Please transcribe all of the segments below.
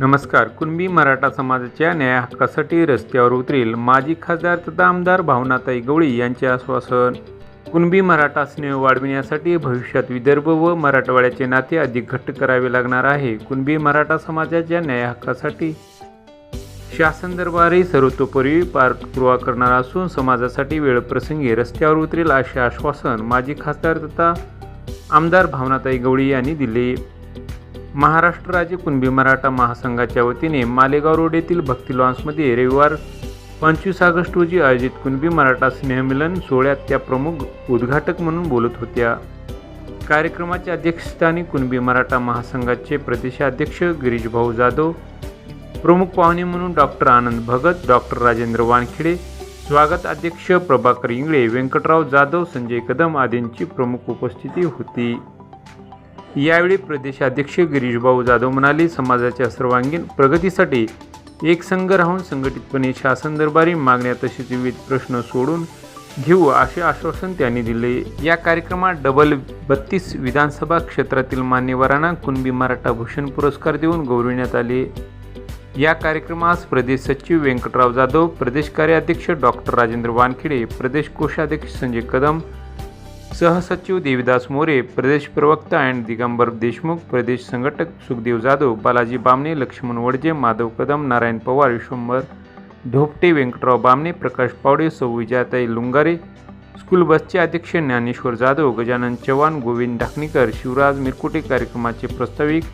नमस्कार. कुणबी मराठा समाजाच्या न्याय हक्कासाठी रस्त्यावर उतरेल. माजी खासदार तथा आमदार भावनाताई गवळी यांचे आश्वासन. कुणबी मराठा स्नेह वाढविण्यासाठी भविष्यात विदर्भ व मराठवाड्याचे नाते अधिक घट्ट करावे लागणार आहे. कुणबी मराठा समाजाच्या न्याय हक्कासाठी शासन दरबारी सर्वतोपरी पाठपुरावा करणार असून समाजासाठी वेळप्रसंगी रस्त्यावर उतरेल असे आश्वासन माजी खासदार तथा आमदार भावनाताई गवळी यांनी दिले. महाराष्ट्र राज्य कुणबी मराठा महासंघाच्या वतीने मालेगाव रोड येथील भक्ती लॉन्समध्ये रविवार पंचवीस ऑगस्ट रोजी आयोजित कुणबी मराठा स्नेहमिलन सोहळ्यात त्या प्रमुख उद्घाटक म्हणून बोलत होत्या. कार्यक्रमाच्या अध्यक्षस्थानी कुणबी मराठा महासंघाचे प्रदेशाध्यक्ष गिरीशभाऊ जाधव प्रमुख पाहुणे म्हणून डॉक्टर आनंद भगत डॉक्टर राजेंद्र वानखेडे स्वागत अध्यक्ष प्रभाकर इंगळे व्यंकटराव जाधव संजय कदम आदींची प्रमुख उपस्थिती होती. यावेळी प्रदेशाध्यक्ष गिरीशभाऊ जाधव म्हणाले समाजाच्या सर्वांगीण प्रगतीसाठी एक संघ राहून संघटितपणे शासन दरबारी मागण्या तसेच विविध प्रश्न सोडून घेऊ असे आश्वासन त्यांनी दिले. या कार्यक्रमात डबल बत्तीस विधानसभा क्षेत्रातील मान्यवरांना कुणबी मराठा भूषण पुरस्कार देऊन गौरविण्यात आले. या कार्यक्रमास प्रदेश सचिव व्यंकटराव जाधव प्रदेश कार्याध्यक्ष डॉक्टर राजेंद्र वानखेडे प्रदेश कोषाध्यक्ष संजय कदम सहसचिव देविदास मोरे प्रदेश प्रवक्ता अँड दिगंबर देशमुख प्रदेश संघटक सुखदेव जाधव बालाजी बामणे लक्ष्मण वडजे माधव कदम नारायण पवार विश्वंभर ढोपटे व्यंकटराव बामणे प्रकाश पावडे सौ विजयाताई लुंगारे स्कूल बसचे अध्यक्ष ज्ञानेश्वर जाधव गजानन चव्हाण गोविंद ढाकणीकर शिवराज मिरकुटे कार्यक्रमाचे प्रस्ताविक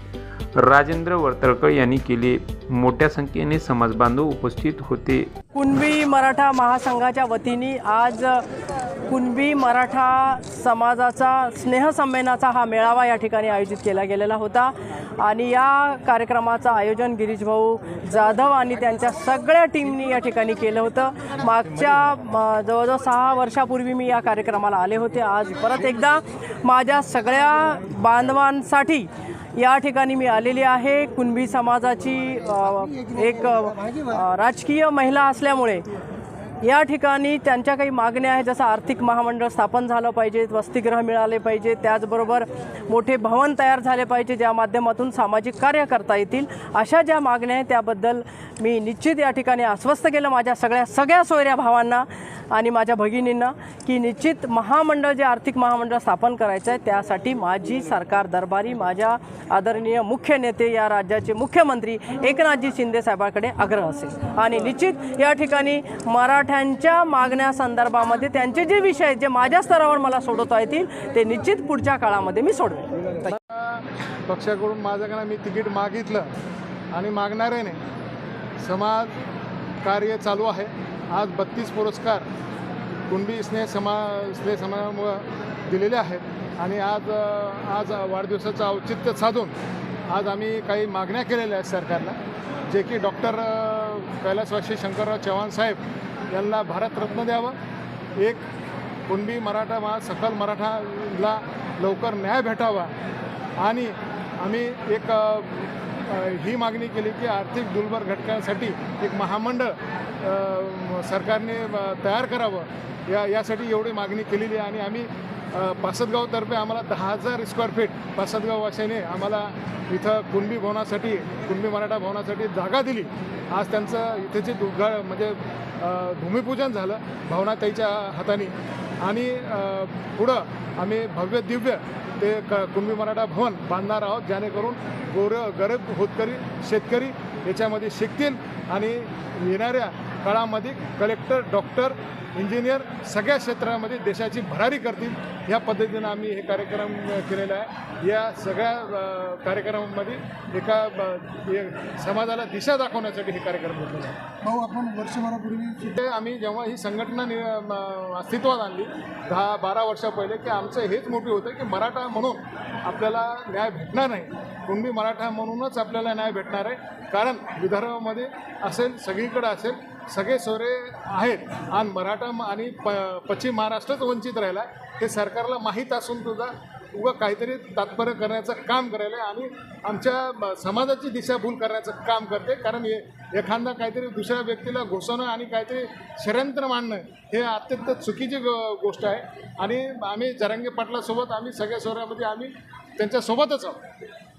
राजेंद्र वर्तळकर यांनी केले. मोठ्या संख्येने समाजबांधव उपस्थित होते. कुणबी मराठा महासंघाच्या वतीने आज कुणबी मराठा समाजाचा स्नेहसंमेलनाचा हा मेळावा या ठिकाणी आयोजित केला गेलेला होता. आणि या कार्यक्रमाचं आयोजन गिरीश भाऊ जाधव आणि त्यांच्या सगळ्या टीमनी या ठिकाणी केलं होतं. मागच्या जवळजवळ सहा वर्षापूर्वी मी या कार्यक्रमाला आले होते. आज परत एकदा माझ्या सगळ्या बांधवांसाठी या ठिकाणी मी आलेली आहे. कुणबी समाजाची एक राजकीय महिला असल्यामुळे या ठिकाणी त्यांच्या काही मागण्या आहेत जसं आर्थिक महामंडळ स्थापन झालं पाहिजे वसतिगृह मिळाले पाहिजे त्याचबरोबर मोठे भवन तयार झाले पाहिजे ज्या माध्यमातून सामाजिक कार्य करता येतील. अशा ज्या मागण्या आहेत त्याबद्दल मी निश्चित या ठिकाणी आश्वस्त केलं. माझ्या सगळ्या सगळ्या सोयऱ्या भावांना आणि माझ्या भगिनींना की निश्चित महामंडळ जे आर्थिक महामंडळ स्थापन करायचं आहे त्यासाठी माझी सरकार दरबारी माझ्या आदरणीय मुख्य नेते या राज्याचे मुख्यमंत्री एकनाथजी शिंदे साहेबांकडे आग्रह असेल. आणि निश्चित या ठिकाणी मराठ्यांच्या मागण्या संदर्भामध्ये त्यांचे जे विषय आहेत जे माझ्या स्तरावर मला सोडवता येतील ते निश्चित पुढच्या काळामध्ये मी सोडवेन. पक्षाकडून माझ्याकडे मी तिकीट मागितलं आणि मागणाऱ्याने समाज कार्य चालू आहे. आज बत्तीस पुरस्कार कुणबी स्नेह समा स्नेह समाजामुळं दिलेले आहेत. आणि आज आज वाढदिवसाचं औचित्य साधून आज आम्ही काही मागण्या केलेल्या आहेत सरकारला जे की डॉक्टर कैलासवासी शंकरराव चव्हाण साहेब यांना भारतरत्न द्यावं. एक कुणबी मराठा मा सकल मराठाला लवकर न्याय भेटावा. आणि आम्ही एक ही मागणी केली की आर्थिक दुर्बल घटकांसाठी एक महामंडळ सरकारने तयार करावं. या यासाठी एवढी मागणी केलेली आहे आणि आम्ही पासदगावतर्फे आम्हाला दहा हजार स्क्वेअर फीट पासदगाववाशाने आम्हाला इथं कुणबी भवनासाठी कुणबी मराठा भवनासाठी जागा दिली. आज त्यांचं इथेचे उद्घा म्हणजे भूमिपूजन झालं भावनाताईच्या हाताने. आणि पुढं आम्ही भव्य दिव्य ते क कुणबी मराठा भवन बांधणार आहोत जेणेकरून गोर गरीब होतकरी शेतकरी याच्यामध्ये शिकतील आणि येणाऱ्या काळामध्ये कलेक्टर डॉक्टर इंजिनियर सगळ्या क्षेत्रामध्ये देशाची भरारी करतील. या पद्धतीनं आम्ही हे कार्यक्रम केलेला आहे. या सगळ्या कार्यक्रमामध्ये एका समाजाला दिशा दाखवण्यासाठी हे कार्यक्रम घेतलेला आहे भाऊ आपण वर्षभरापूर्वी तिथे आम्ही जेव्हा ही संघटना अस्तित्वात आणली दहा बारा वर्षा पहिले की आमचं हेच मोठे होतं की मराठा म्हणून आपल्याला न्याय भेटणार नाही. कुणबी मराठा म्हणूनच आपल्याला न्याय भेटणार आहे. कारण विदर्भामध्ये असेल सगळीकडे असेल सगळे सोरे आहेत. आणि मराठा म- आणि प पश्चिम महाराष्ट्रच वंचित राहिला हे सरकारला माहीत असून सुद्धा उगं काहीतरी तात्पर्य करण्याचं काम करायला आणि आमच्या समाजाची दिशाभूल करण्याचं काम करते. कारण हे एखादा काहीतरी दुसऱ्या व्यक्तीला घुसवणं आणि काहीतरी षडयंत्र मांडणं हे अत्यंत चुकीची गोष्ट आहे. आणि आम्ही जरांगे पाटलासोबत आम्ही सगळ्या सोऱ्यामध्ये आम्ही त्यांच्यासोबतच आहोत.